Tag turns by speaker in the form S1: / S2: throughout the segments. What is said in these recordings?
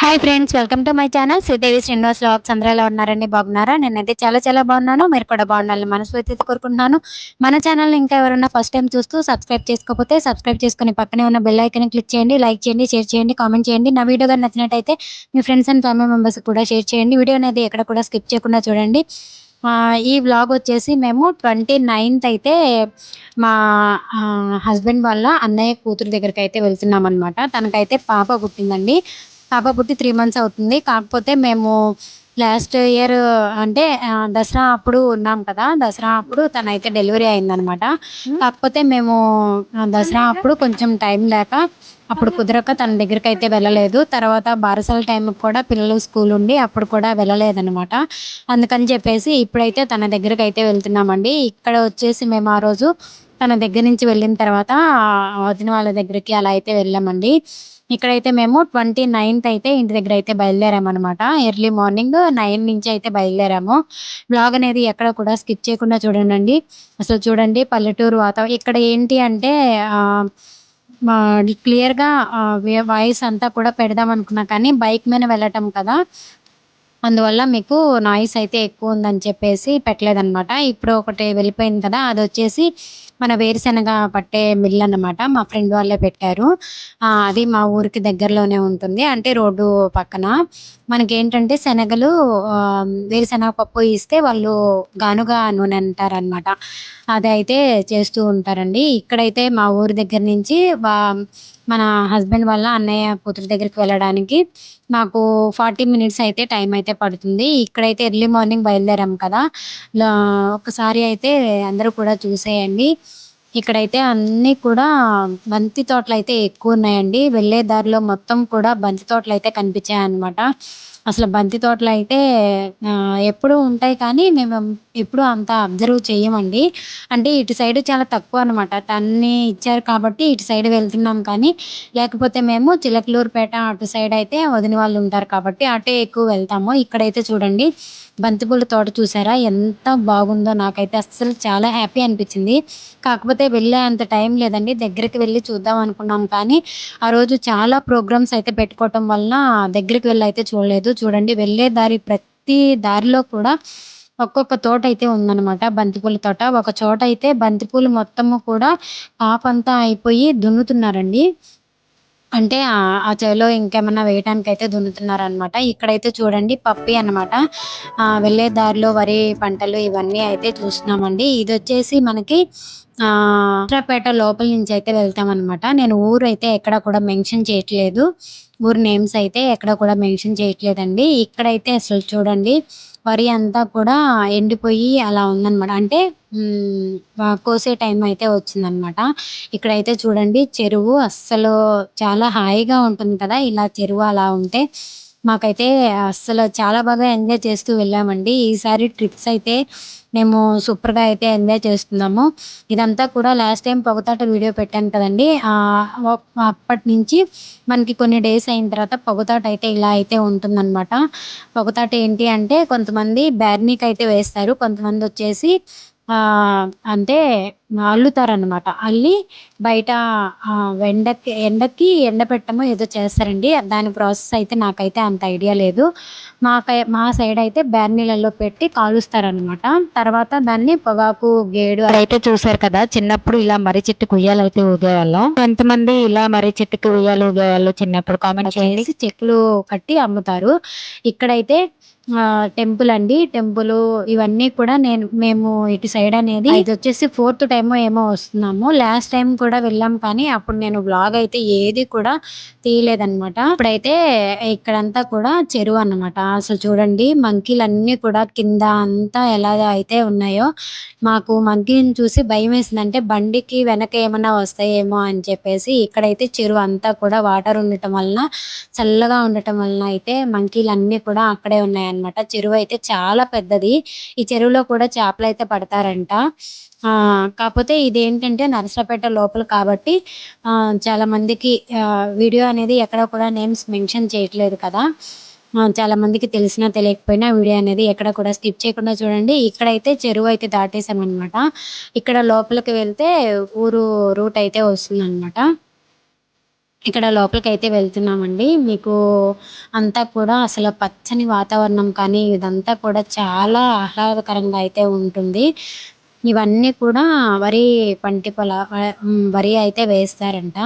S1: Hi friends welcome to my channel Sridevi Srinivas vlogs అందరూ ఎలా ఉన్నారండి బాగున్నారా? నేనైతే చాలా చాలా బాగున్నాను. మీరు కూడా బాగుండాలని మనస్ఫూర్తితో కోరుకుంటున్నాను. మన ఛానల్ ఇంకా ఎవరైనా ఫస్ట్ టైం చూస్తూ సబ్స్క్రైబ్ చేసుకోకపోతే సబ్స్క్రైబ్ చేసుకుని పక్కనే ఉన్న బెల్ ఐకన్ క్లిక్ చేయండి లైక్ చేయండి షేర్ చేయండి కామెంట్ చేయండి. నా వీడియో కానీ నచ్చినట్టయితే మీ ఫ్రెండ్స్ అండ్ ఫ్యామిలీ మెంబర్స్ కూడా షేర్ చేయండి. వీడియో అనేది ఎక్కడ కూడా స్కిప్ చేయకుండా చూడండి. ఈ వ్లాగ్ వచ్చేసి మేము ట్వంటీ నైన్త్ అయితే మా హస్బెండ్ వాళ్ళ అన్నయ్య కూతురు దగ్గరికి అయితే వెళ్తున్నాం అనమాట తనకైతే పాప పుట్టిందండి. పాప పుట్టి త్రీ మంత్స్ అవుతుంది. కాకపోతే మేము లాస్ట్ ఇయర్ అంటే దసరా అప్పుడు ఉన్నాం కదా దసరా అప్పుడు తనైతే డెలివరీ అయిందనమాట. కాకపోతే మేము దసరా అప్పుడు కొంచెం టైం లేక అప్పుడు కుదరక తన దగ్గరికి అయితే వెళ్ళలేదు. తర్వాత బారసాల టైంకి కూడా పిల్లలు స్కూల్ ఉండి అప్పుడు కూడా వెళ్ళలేదన్నమాట అందుకని చెప్పేసి ఇప్పుడైతే తన దగ్గరికి అయితే వెళ్తున్నామండి. ఇక్కడ వచ్చేసి మేము ఆ రోజు తన దగ్గర నుంచి వెళ్ళిన తర్వాత వదిన వాళ్ళ దగ్గరికి అలా అయితే వెళ్ళామండి. ఇక్కడైతే మేము ట్వంటీ నైన్త్ అయితే ఇంటి దగ్గర అయితే బయలుదేరామన్నమాట. ఎర్లీ మార్నింగ్ నైన్ నుంచి అయితే బయలుదేరాము. బ్లాగ్ అనేది ఎక్కడ కూడా స్కిప్ చేయకుండా చూడండి అసలు చూడండి పల్లెటూరు వాతావరణం. ఇక్కడ ఏంటి అంటే క్లియర్గా వాయిస్ అంతా కూడా పెడదాం అనుకున్నా కానీ బైక్ మీద వెళ్ళటం కదా. అందువల్ల మీకు నాయిస్ అయితే ఎక్కువ ఉందని చెప్పేసి పెట్టలేదన్నమాట. ఇప్పుడు ఒకటి వెళ్ళిపోయింది కదా అది వచ్చేసి మన వేరుశనగ పట్టే మిల్ అన్నమాట మా ఫ్రెండ్ వాళ్ళే పెట్టారు. అది మా ఊరికి దగ్గరలోనే ఉంటుంది. అంటే రోడ్డు పక్కన. మనకి ఏంటంటే శనగలు వేరుశనగ పప్పు ఇస్తే వాళ్ళు గానుగా నూనె అంటారనమాట అది అయితే చేస్తూ ఉంటారండి. ఇక్కడైతే మా ఊరి దగ్గర నుంచి వా- మన హస్బెండ్ వాళ్ళ అన్నయ్య కూతురు దగ్గరికి వెళ్ళడానికి మాకు ఫార్టీ మినిట్స్ అయితే టైం అయితే పడుతుంది. ఇక్కడైతే ఎర్లీ మార్నింగ్ బయలుదేరాం కదా. ఒకసారి అయితే అందరూ కూడా చూసేయండి. ఇక్కడైతే అన్నీ కూడా బంతి తోటలు అయితే ఎక్కువ ఉన్నాయండి. వెళ్ళే దారిలో మొత్తం కూడా బంతి తోటలు అయితే కనిపించాయి అనమాట అసలు బంతి తోటలు అయితే ఎప్పుడూ ఉంటాయి కానీ మేము ఎప్పుడు అంత అబ్జర్వ్ చేయమండి అంటే ఇటు సైడ్ చాలా తక్కువ అనమాట అన్ని ఇచ్చారు కాబట్టి ఇటు సైడ్ వెళ్తున్నాం కానీ లేకపోతే మేము చిలకలూరుపేట అటు సైడ్ అయితే వదిన వాళ్ళు ఉంటారు కాబట్టి అటే ఎక్కువ వెళ్తాము. ఇక్కడైతే చూడండి బంతిపూల తోట చూసారా? ఎంత బాగుందో నాకైతే అస్సలు చాలా హ్యాపీ అనిపించింది. కాకపోతే వెళ్ళే అంత టైం లేదండి. దగ్గరికి వెళ్ళి చూద్దాం అనుకున్నాం. కానీ ఆ రోజు చాలా ప్రోగ్రామ్స్ అయితే పెట్టుకోవటం వలన దగ్గరికి వెళ్ళి అయితే చూడలేదు. చూడండి వెళ్ళే దారి ప్రతి దారిలో కూడా ఒక్కొక్క తోట అయితే ఉందన్నమాట. బంతిపూల తోట. ఒక చోట అయితే బంతిపూలు మొత్తము కూడా పాపంతా అయిపోయి దున్నుతున్నారండి. అంటే ఆ చేలో ఇంకేమన్నా వేయటానికి అయితే దున్నుతున్నారు అనమాట ఇక్కడైతే చూడండి పప్పి అన్నమాట. వెళ్ళే దారిలో వరి పంటలు ఇవన్నీ అయితే చూస్తున్నామండి. ఇది వచ్చేసి మనకి ఆ లోపల నుంచి అయితే వెళ్తామన్నమాట. నేను ఊరు అయితే ఎక్కడ కూడా మెన్షన్ చేయట్లేదు. ఊరి నేమ్స్ అయితే ఎక్కడ కూడా మెన్షన్ చేయట్లేదండి. ఇక్కడైతే అసలు చూడండి వరి అంతా కూడా ఎండిపోయి అలా ఉందన్నమాట. అంటే కోసే టైం అయితే వచ్చిందనమాట ఇక్కడైతే చూడండి చెరువు అస్సలు చాలా హాయిగా ఉంటుంది కదా. ఇలా చెరువు అలా ఉంటే మాకైతే అస్సలు చాలా బాగా ఎంజాయ్ చేస్తూ వెళ్ళామండి. ఈసారి ట్రిప్స్ అయితే మేము సూపర్గా అయితే ఎంజాయ్ చేస్తున్నాము. ఇదంతా కూడా లాస్ట్ టైం పొగతాట వీడియో పెట్టాను కదండి. అప్పటి నుంచి మనకి కొన్ని డేస్ అయిన తర్వాత పొగతాట అయితే ఇలా అయితే ఉంటుందన్నమాట. పొగతాట ఏంటి అంటే కొంతమంది బ్యార్నీకి అయితే వేస్తారు. కొంతమంది వచ్చేసి అంటే అల్లుతారనమాట అల్లి బయట ఎండకి ఎండకి ఎండపెట్టమో ఏదో చేస్తారండి. దాని ప్రాసెస్ అయితే నాకైతే అంత ఐడియా లేదు. మా మా సైడ్ అయితే బ్యార్నీలలో పెట్టి కాలుస్తారనమాట తర్వాత దాన్ని పొగాకు గేడు అయితే చూసారు కదా చిన్నప్పుడు ఇలా మర్రి చెట్టుకు ఉయ్యాలు అయితే ఊగేవాళ్ళం. కొంతమంది ఇలా మర్రి చెట్టుకు ఉయ్యాలు ఊగేవాళ్ళు చిన్నప్పుడు కామెంట్ చేసి చెట్లు కట్టి అమ్ముతారు. ఇక్కడైతే టెంపుల్ అండి. టెంపుల్ ఇవన్నీ కూడా నేను మేము ఇటు సైడ్ అనేది ఇది వచ్చేసి ఫోర్త్ టైం ఏమో వస్తున్నాము. లాస్ట్ టైం కూడా వెళ్ళాం కానీ అప్పుడు నేను బ్లాగ్ అయితే ఏది కూడా తీయలేదన్నమాట. ఇప్పుడైతే ఇక్కడంతా కూడా చెరువు అన్నమాట. అసలు చూడండి మంకీలు అన్ని కూడా కింద అంతా ఎలా అయితే ఉన్నాయో మాకు మంకీని చూసి భయం వేసింది. అంటే బండికి వెనక ఏమైనా వస్తాయేమో అని చెప్పేసి ఇక్కడైతే చెరువు అంతా కూడా వాటర్ ఉండటం వలన చల్లగా ఉండటం వలన అయితే మంకీలు అన్ని కూడా అక్కడే ఉన్నాయన్నమాట. చెరువు అయితే చాలా పెద్దది. ఈ చెరువులో కూడా చేపలు అయితే పడతారంట. కాకపోతే ఇది ఏంటంటే నరసరాపేట లోపల కాబట్టి చాలామందికి వీడియో అనేది ఎక్కడ కూడా నేమ్స్ మెన్షన్ చేయట్లేదు కదా చాలామందికి తెలిసినా తెలియకపోయినా వీడియో అనేది ఎక్కడ కూడా స్కిప్ చేయకుండా చూడండి ఇక్కడైతే చెరువు అయితే దాటేసాం అనమాట ఇక్కడ లోపలికి వెళ్తే ఊరు రూట్ అయితే వస్తుందన్నమాట ఇక్కడ లోపలికి అయితే వెళ్తున్నామండి. మీకు అంతా కూడా అసలు పచ్చని వాతావరణం కానీ, ఇదంతా కూడా చాలా ఆహ్లాదకరంగా అయితే ఉంటుంది. ఇవన్నీ కూడా వరి పంట పొల వరి అయితే వేస్తారంట.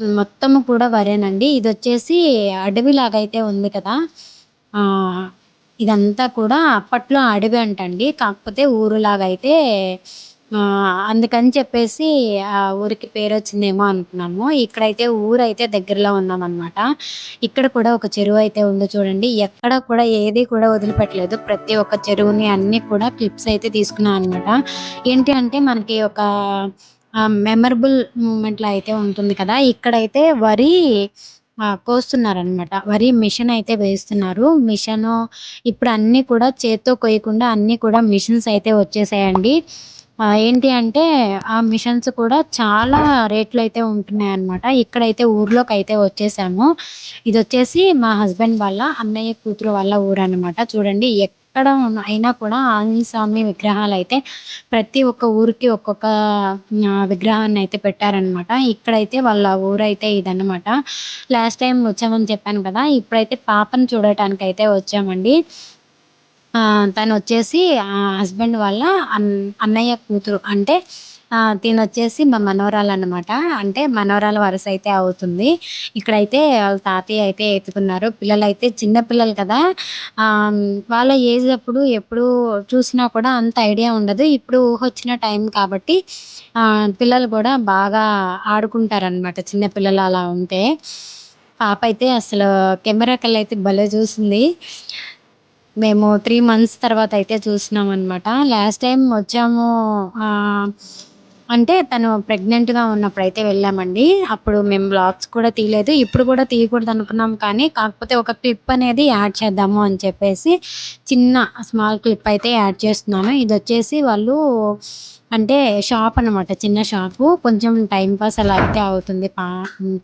S1: మొత్తము కూడా వరేనండి. ఇదొచ్చేసి అడవిలాగా అయితే ఉంది కదా! ఇదంతా కూడా అప్పట్లో అడవి అంటండి. కాకపోతే ఊరులాగా అయితే అందుకని చెప్పేసి ఆ ఊరికి పేరు వచ్చిందేమో అనుకున్నాము. ఇక్కడైతే ఊరైతే దగ్గరలో ఉన్నామన్నమాట ఇక్కడ కూడా ఒక చెరువు అయితే ఉందో చూడండి. ఎక్కడ కూడా ఏది కూడా వదిలిపెట్టలేదు. ప్రతి ఒక్క చెరువుని అన్నీ కూడా క్లిప్స్ అయితే తీసుకున్నాం అనమాట. ఏంటి అంటే మనకి ఒక మెమరబుల్ మూమెంట్లో అయితే ఉంటుంది కదా! ఇక్కడైతే వరి కోస్తున్నారనమాట. వరి మిషన్ అయితే వేస్తున్నారు. మిషను ఇప్పుడు అన్నీ కూడా చేత్తో కొయ్యకుండా అన్నీ కూడా మిషన్స్ అయితే వచ్చేసాయండి. ఏంటి అంటే ఆ మిషన్స్ కూడా చాలా రేట్లు అయితే ఉంటున్నాయన్నమాట. ఇక్కడైతే ఊర్లోకి అయితే వచ్చేసాము. ఇదొచ్చేసి మా హస్బెండ్ వాళ్ళ అన్నయ్య కూతురు వాళ్ళ ఊరు అనమాట చూడండి ఎక్కడ అయినా కూడా ఆంజనేయ స్వామి అయితే ప్రతి ఒక్క ఊరికి ఒక్కొక్క విగ్రహాన్ని అయితే పెట్టారనమాట. ఇక్కడైతే వాళ్ళ ఊరైతే ఇదనమాట. లాస్ట్ టైం వచ్చామని చెప్పాను కదా! ఇప్పుడైతే పాపని అయితే వచ్చామండి. తను వచ్చేసి హస్బెండ్ వాళ్ళ అన్ అన్నయ్య కూతురు. అంటే ఆహ్, తినొచ్చేసి మా మనవరాలు అనమాట అంటే మనవరాలు అయితే అవుతుంది. ఇక్కడైతే వాళ్ళ తాతయ్య అయితే ఎత్తుకున్నారు. పిల్లలైతే చిన్న పిల్లలు కదా! వాళ్ళ ఏజ్ అప్పుడు ఎప్పుడు చూసినా కూడా అంత ఐడియా ఉండదు. ఇప్పుడు ఊహొచ్చిన టైం కాబట్టి పిల్లలు కూడా బాగా ఆడుకుంటారనమాట. చిన్న పిల్లలు అలా ఉంటే. పాప అయితే అసలు కెమెరా కళ్ళైతే భలే చూసింది. మేము త్రీ మంత్స్ తర్వాత తర్వాతయితే చూసినామనమాట. లాస్ట్ టైం వచ్చాము అంటే తను ప్రెగ్నెంట్‌గా ఉన్నప్పుడైతే వెళ్ళామండి. అప్పుడు మేము బ్లాగ్స్ కూడా తీయలేదు. ఇప్పుడు కూడా తీయకూడదనుకున్నాం కానీ, కాకపోతే ఒక క్లిప్ అనేది యాడ్ చేద్దాము అని చెప్పేసి చిన్న స్మాల్ క్లిప్ అయితే యాడ్ చేస్తున్నాను. ఇదొచ్చేసి వాళ్ళు అంటే షాప్ అనమాట. చిన్న షాపు. కొంచెం టైం పాస్ అలా అయితే అవుతుంది పా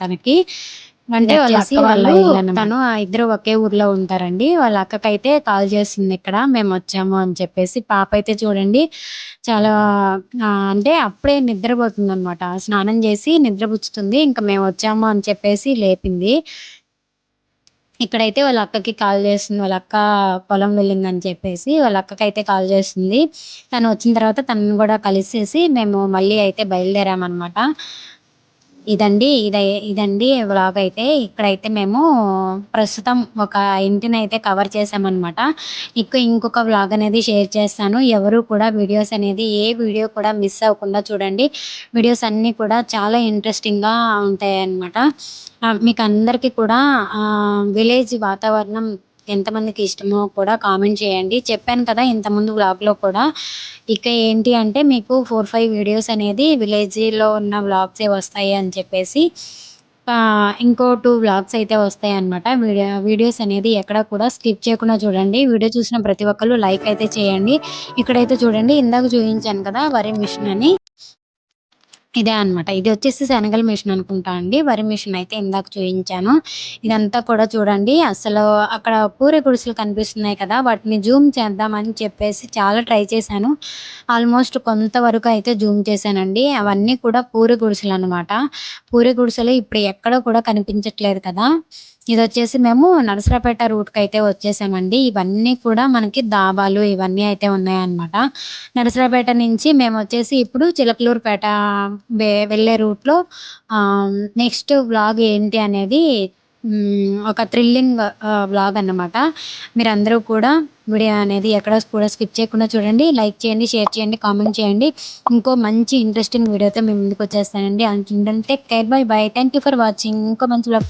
S1: తనకి. అంటే వాళ్ళ అక్క వాళ్ళు తను ఇద్దరు ఒకే ఊర్లో ఉంటారండి. వాళ్ళ అక్కకైతే కాల్ చేసింది ఇక్కడ మేమొచ్చాము అని చెప్పేసి. పాపైతే చూడండి చాలా అంటే అప్పుడే నిద్రపోతుందనమాట. స్నానం చేసి నిద్రపుచ్చుతుంది. ఇంక మేమొచ్చాము అని చెప్పేసి లేపింది. ఇక్కడైతే వాళ్ళ అక్కకి కాల్ చేస్తుంది. వాళ్ళ అక్క పొలం వెళ్ళిందని చెప్పేసి వాళ్ళ అక్కకైతే కాల్ చేస్తుంది. తను వచ్చిన తర్వాత తనని కూడా కలిసేసి మేము మళ్ళీ అయితే బయలుదేరామనమాట. ఇదండి. ఇదై ఇదండి వ్లాగ్ అయితే. ఇక్కడైతే మేము ప్రస్తుతం ఒక ఇంటినైతే కవర్ చేసామన్నమాట ఇంకా ఇంకొక వ్లాగ్ అనేది షేర్ చేస్తాను. ఎవరు కూడా వీడియోస్ అనేది ఏ వీడియో కూడా మిస్ అవ్వకుండా చూడండి. వీడియోస్ అన్నీ కూడా చాలా ఇంట్రెస్టింగ్‌గా ఉంటాయన్నమాట. మీకు అందరికీ కూడా విలేజ్ వాతావరణం ఎంతమందికి ఇష్టమో కూడా కామెంట్ చేయండి. చెప్పాను కదా! ఇంతకుముందు వ్లాగ్‌లో కూడా. ఇక ఏంటి అంటే మీకు 4, 5 వీడియోస్ అనేది విలేజ్‌లో ఉన్న వ్లాగ్సే వస్తాయి అని చెప్పేసి ఇంకో టూ వ్లాగ్స్ అయితే వస్తాయన్నమాట. వీడియో వీడియోస్ అనేది ఎక్కడ కూడా స్కిప్ చేయకుండా చూడండి. వీడియో చూసిన ప్రతి ఒక్కరు లైక్ అయితే చేయండి. ఇక్కడైతే చూడండి ఇందాక చూపించాను కదా! వరి మిషన్ అని. ఇదే అనమాట. ఇది వచ్చేసి శనగల మిషన్ అనుకుంటా అండి. వరి మిషన్ అయితే ఇందాక చూపించాను ఇదంతా కూడా చూడండి. అసలు అక్కడ పూరి గుడిసెలు కనిపిస్తున్నాయి కదా! వాటిని జూమ్ చేద్దామని చెప్పేసి చాలా ట్రై చేశాను. ఆల్మోస్ట్ కొంతవరకు అయితే జూమ్ చేశానండి. అవన్నీ కూడా పూరి గుడిసెలనమాట. పూరి గుడిసెలు ఇప్పుడు ఎక్కడ కూడా కనిపించట్లేదు కదా! ఇది వచ్చేసి మేము నరసరాపేట రూట్కి అయితే వచ్చేసామండి. ఇవన్నీ కూడా మనకి దాబాలు ఇవన్నీ అయితే ఉన్నాయన్నమాట. నరసరాపేట నుంచి మేము వచ్చేసి ఇప్పుడు చిలకలూరుపేట వెళ్ళే రూట్‌లో నెక్స్ట్ వ్లాగ్ ఏంటి అనేది ఒక థ్రిల్లింగ్ బ్లాగ్ వ్లాగ్ అన్నమాట. మీరందరూ కూడా వీడియో అనేది ఎక్కడ కూడా స్కిప్ చేయకుండా చూడండి. లైక్ చేయండి, షేర్ చేయండి, కామెంట్ చేయండి. ఇంకో మంచి ఇంట్రెస్టింగ్ వీడియోతో మేము ముందుకు వచ్చేస్తానండి అంటే take care. Bye bye. Thank you for watching. ఇంకో మంచి బ్లాగ్